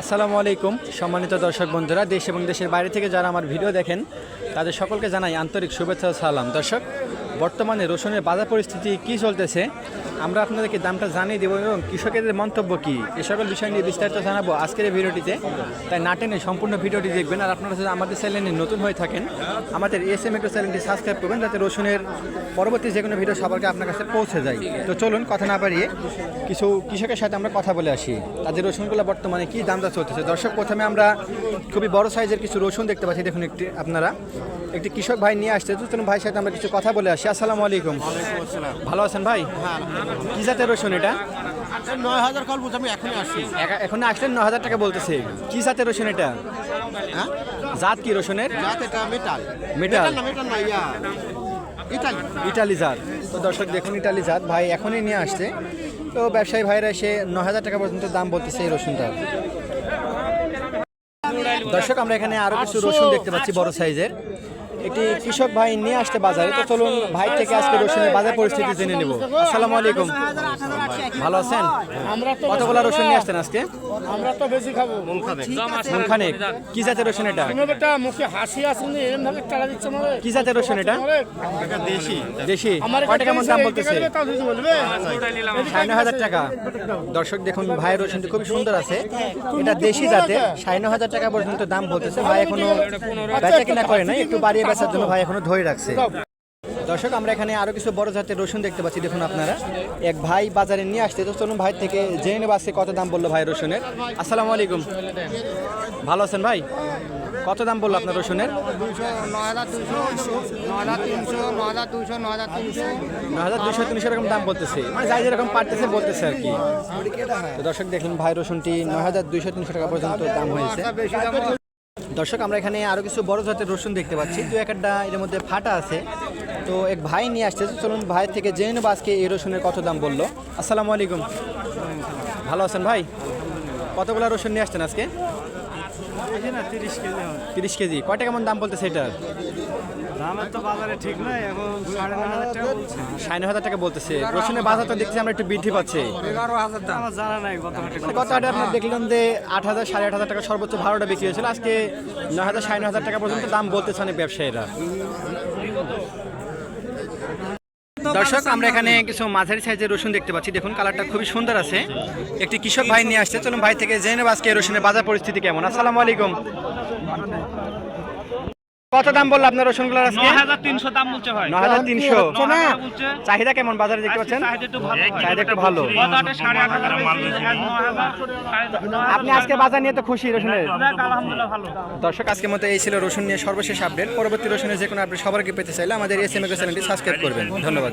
আসসালামু আলাইকুম, সম্মানিত দর্শক বন্ধুরা, দেশ এবং দেশের বাইরে থেকে যারা আমার ভিডিও দেখেন, তাদের সকলকে জানাই আন্তরিক শুভেচ্ছা সালাম। দর্শক বর্তমানে রসুনের বাজার পরিস্থিতি কি চলতেছে, আমরা আপনাদেরকে দামটা জানিয়ে দেবো এবং কৃষকেদের মন্তব্য কি, এ সকল বিষয় নিয়ে বিস্তারিত জানাব আজকের এই ভিডিওটিতে। তাই না টেনে সম্পূর্ণ ভিডিওটি দেখবেন আর আপনারা যদি আমাদের চ্যানেলে নতুন হয়ে থাকেন, আমাদের এস এম চ্যানেলটি সাবস্ক্রাইব করবেন যাতে রসুনের পরবর্তী যে কোনো ভিডিও সবার আগে আপনার কাছে পৌঁছে যায়। তো চলুন কথা না পারিয়ে কিছু কৃষকের সাথে আমরা কথা বলে আসি। তাদের রসুনগুলো বর্তমানে কী দামটা চলতেছে? দর্শক, প্রথমে আমরা খুবই বড় সাইজের কিছু রসুন দেখতে পাচ্ছি। দেখুন একটি আপনারা। একটি কৃষক ভাই নিয়ে আসছে। চলুন ভাইয়ের সাথে আমরা কিছু কথা বলে আসি। আসসালামু আলাইকুম। ভালো আছেন ভাই? কি জাতের রসুন এটা? নয় হাজার কল বুঝ আমি এখনই আসছি। এখন আসলেন ন হাজার টাকা বলতেছে। কি জাতের রসুন এটা? হ্যাঁ? জাত কি রসুনের? জাত এটা মেটাল মেটাল? না মেটাল না ইয়া। ইতালি ইটালি জাত। তো দর্শক দেখুন ইটালি জাত। ভাই এখনই নিয়ে আসছে। তো ব্যবসায়ী ভাইরা এসে ন হাজার টাকা পর্যন্ত দাম বলতেছে এই রসুনটার। দর্শক আমরা এখানে আরও কিছু রসুন দেখতে পাচ্ছি বড় সাইজের। একটি কৃষক ভাই নিয়ে আসতে বাজারে। তো চলুন ভাই থেকে আজকে রসুনের বাজার পরিস্থিতি জেনে নেব। আসসালামু আলাইকুম। ভালো আছেন? কতগুলো রসুন নিয়ে আসছেন আজকে? আমরা তো বেশি খাব। মন খানেক। কি জাতের রসুন এটা? মুখে হাসি আছে না এরকম ভাবে টাকা দিচ্ছে না কি জাতের রসুন এটা? এটা দেশি। দেশি। আমার কয় টাকা মন দাম বলতেছে? তাও সাড়ে হাজার টাকা। দর্শক দেখুন ভাইয়ের রসুনটি খুবই সুন্দর আছে। এটা দেশি জাতে সাড়ে হাজার টাকা পর্যন্ত দাম বলতেছে। ভাই এখনও বেচা কিনা করে নাই একটু বাড়িয়ে বেচার জন্য ভাই এখনও ধরে রাখছে। দর্শক আমরা এখানে আরও কিছু বড় জাতের রসুন দেখতে পাচ্ছি দেখুন আপনারা। এক ভাই বাজারে নিয়ে আসতে তো চলুন ভাই থেকে জেনে নেব আজকে কত দাম বলল ভাই রসুনের। আসসালামু আলাইকুম। ভালো আছেন ভাই? কত দাম বলল আপনার রসুনের? নয় হাজার দুশো তিনশো। এরকম দাম বলতেছে। মানে যাই যেরকম পারতেছে বলতেছে আর কি। তো দর্শক দেখুন ভাই রসুনটি নয় হাজার দুইশো তিনশো টাকা পর্যন্ত দাম হয়েছে। দর্শক, আমরা এখানে আরও কিছু বড় জাতের রসুন দেখতে পাচ্ছি। দু একটা এর মধ্যে ফাটা আছে। তো এক ভাই নিয়ে আসছে। চলুন, ভাই থেকে জেনে নেব আজকে এই রসুনের কত দাম বলল। আসসালামু আলাইকুম। ভালো আছেন ভাই? কতগুলো রসুন নিয়ে আসছেন আজকে? তিরিশ কেজি হবে। তিরিশ কেজি। কয় টাকা কেমন দাম বলতেছে এটার? দামের তো বাজারে ঠিক নাই এখন সাড়ে নয় হাজার টাকা বলছে। সাড়ে নয় হাজার টাকা বলতেছে। রসুনের বাজার তো দেখছি আমরা একটু বৃদ্ধি পাচ্ছে। এগারো হাজার আমার জানা নাই কত হাটে আপনার দেখলাম যে আট হাজার সাড়ে আট হাজার টাকা সর্বোচ্চ ভাড়াটা বিক্রি হয়েছিল। আজকে নয় হাজার সাড়ে নয় হাজার টাকা পর্যন্ত দাম বলতেছে অনেক ব্যবসায়ীরা। দর্শক আমরা এখানে কিছু মাঝারি সাইজের রসুন দেখতে পাচ্ছি। দেখুন কালারটা খুবই সুন্দর আছে। একটি কৃষক ভাই নিয়ে আসছে। চলুন ভাই থেকে জেনে আজকে রসুনের বাজার পরিস্থিতি কেমন? আসসালামু আলাইকুম। কত দাম বলল আপনার রসুনগুলোর আজকে? নয় হাজার তিনশো দাম বলছে ভাই। নয় হাজার তিনশো? নয় হাজার বলছে। চাহিদা কেমন? বাজারে দেখতে পাচ্ছেন চাহিদা একটু ভালো। আপনি আজকে বাজার নিয়ে তো খুশি রসুনের। আলহামদুলিল্লাহ ভালো। দর্শক আজকে মতো এই ছিল রসুন নিয়ে সর্বশেষ আপডেট। পরবর্তী রসুনের যে কোনো আপডেট সবারকে পেতে চাইলে আমাদের এস এম চ্যানেলটি সাবস্ক্রাইব করবেন। ধন্যবাদ।